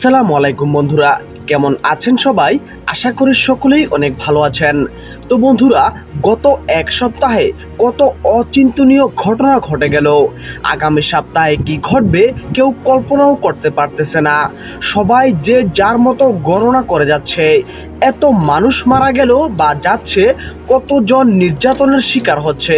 আসসালামু আলাইকুম বন্ধুরা, কেমন আছেন সবাই? আশা করি সকলেই অনেক ভালো আছেন। তো বন্ধুরা, গত এক সপ্তাহে কত অচিন্তনীয় ঘটনা ঘটে গেল। আগামী সপ্তাহে কি ঘটবে কেউ কল্পনাও করতে পারতেছে না। সবাই যে যার মতো গণনা করে যাচ্ছে, এত মানুষ মারা গেল বা যাচ্ছে, কতজন নির্যাতনের শিকার হচ্ছে।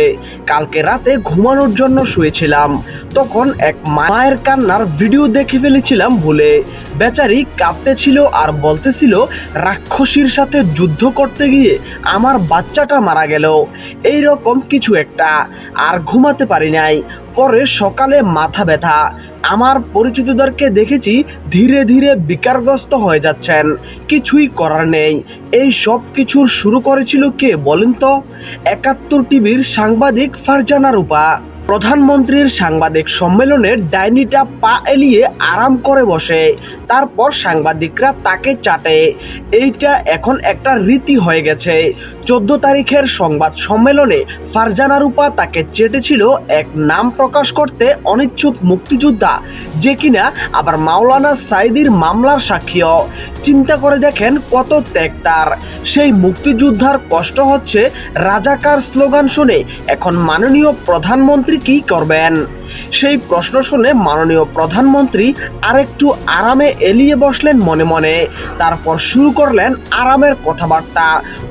কালকে রাতে ঘুমানোর জন্য শুয়েছিলাম, তখন এক মায়ের কান্নার ভিডিও দেখে ফেলেছিলাম ভুলে বেচারি কাঁদতেছিল আর বলতেছিল, রাক্ষসীর সাথে যুদ্ধ করতে গিয়ে আমার বাচ্চাটা মারা গেল। এই রকম কিছু একটা। আর ঘুমাতে পারি নাই। পরে সকালে মাথা ব্যথা। আমার পরিচিতদেরকে দেখেছি ধীরে ধীরে বিকারগ্রস্ত হয়ে যাচ্ছেন। কিছুই করার নেই। এই সব কিছুর শুরু করেছিল কে বলেন তো? একাত্তর টিভির সাংবাদিক ফারজানা রূপা। প্রধানমন্ত্রীর সাংবাদিক সম্মেলনে ডাইনিটা পা এলিয়ে আরাম করে বসে। তারপর সাংবাদিকরা তাকে চাটে। এইটা এখন একটা রীতি হয়ে গেছে। চোদ্দ তারিখের সংবাদ সম্মেলনে ফারজানা রূপা তাকে চেটেছিল এক নাম প্রকাশ করতে অনিচ্ছুক মুক্তিযোদ্ধা, যে কিনা আবার মাওলানা সাইদির মামলার সাক্ষীও। চিন্তা করে দেখেন কত ত্যাগ তার। সেই মুক্তিযোদ্ধার কষ্ট হচ্ছে রাজাকার স্লোগান শুনে এখন মাননীয় প্রধানমন্ত্রী কি করবেন? সেই প্রশ্ন শুনে মাননীয় প্রধানমন্ত্রী আরেকটু আরামে এলিয়ে বসলেন মনে মনে। তারপর শুরু করলেন আরামের কথাবার্তা।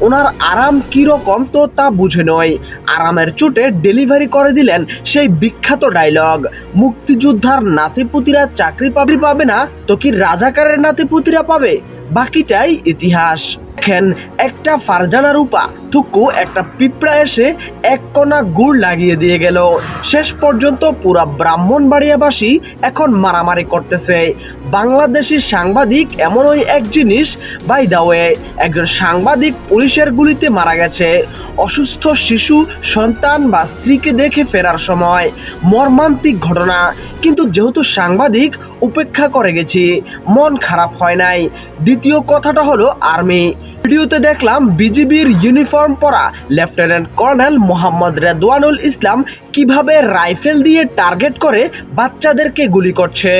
ওনার আরাম কীরকম তো তা বুঝে নয়। আরামের চোটে ডেলিভারি করে দিলেন সেই বিখ্যাত ডায়লগ মুক্তিযোদ্ধার নাতিপুতিরা চাকরি পাবি পাবে না, তো কি রাজাকারের নাতিপুতিরা পাবে? বাকিটাই ইতিহাস। দেখেন, একটা ফারজানা রূপা, থুকু একটা পিঁপড়া এসে এক কণা গুড় লাগিয়ে দিয়ে গেল। শেষ পর্যন্ত পুরা ব্রাহ্মণবাড়িয়াবাসী এখন মারামারি করতেছে। বাংলাদেশি সাংবাদিক এমনই এক জিনিস বাই দা ওয়ে একজন সাংবাদিক পুলিশের গুলিতে মারা গেছে। অসুস্থ শিশু, সন্তান বা স্ত্রীকে দেখে ফেরার সময়। মর্মান্তিক ঘটনা। কিন্তু যেহেতু সাংবাদিক, উপেক্ষা করে গেছি। মন খারাপ হয় নাই। দ্বিতীয় কথাটা হলো আর্মি ভিডিওতে দেখলাম বিজিবির ইউনিফর্ম পরা লেফটেন্যান্ট কর্নেল মোহাম্মদ রেদওয়ানুল ইসলাম কীভাবে রাইফেল দিয়ে টার্গেট করে বাচ্চাদেরকে গুলি করছে?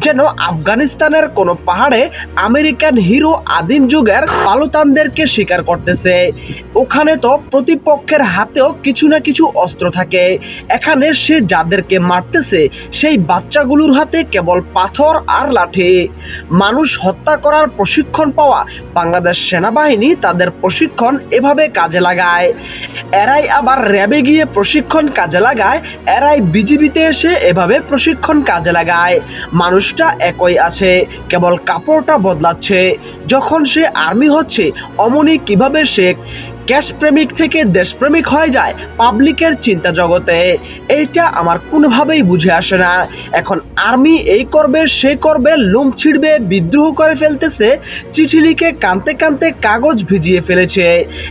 যেন আফগানিস্তানের কোনো পাহাড়ে আমেরিকান হিরো আদিম যুগের পালুতানদেরকে শিকার করতেছে। ওখানে তো প্রতিপক্ষের হাতেও কিছু না কিছু অস্ত্র থাকে। এখানে সে যাদেরকে মারতেছে, সেই বাচ্চাগুলোর হাতে কেবল পাথর আর লাঠি। মানুষ হত্যা করার প্রশিক্ষণ পাওয়া বাংলাদেশ সেনাবাহিনী তাদের প্রশিক্ষণ এভাবে কাজে লাগায়। এরাই আবার র্যাবে গিয়ে প্রশিক্ষণ কাজে লাগায় এরাই বিজিবিতে এসে এভাবে প্রশিক্ষণ কাজে লাগায়। মানুষটা একই আছে, কেবল কাপড়টা বদলাচ্ছে। যখন সে আর্মি হচ্ছে, অমনি কীভাবে সে ক্যাশ প্রেমিক থেকে দেশপ্রেমিক হয়ে যায় পাবলিকের চিন্তা জগতে। এইটা আমার কোনোভাবেই বুঝে আসে না। এখন আর্মি এই করবে, সে করবে, লুম ছিঁড়বে, বিদ্রোহ করে ফেলতেছে, চিঠি লিখে কানতে কানতে কাগজ ভিজিয়ে ফেলেছে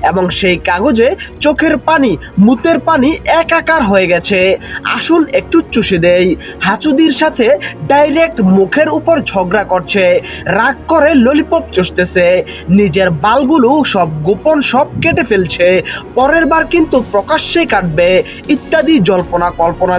এবং সেই কাগজে চোখের পানি, মুতের পানি একাকার হয়ে গেছে। আসুন একটু চুষে দেই। হাচুদির সাথে ডাইরেক্ট মুখের উপর ঝগড়া করছে, রাগ করে ললিপপ চুষতেছে। নিজের বালগুলো সব গোপন সব কেটে ফেলছে পরের বার কিন্তু প্রকাশ্যেই কাটবে ইত্যাদি জল্পনা কল্পনা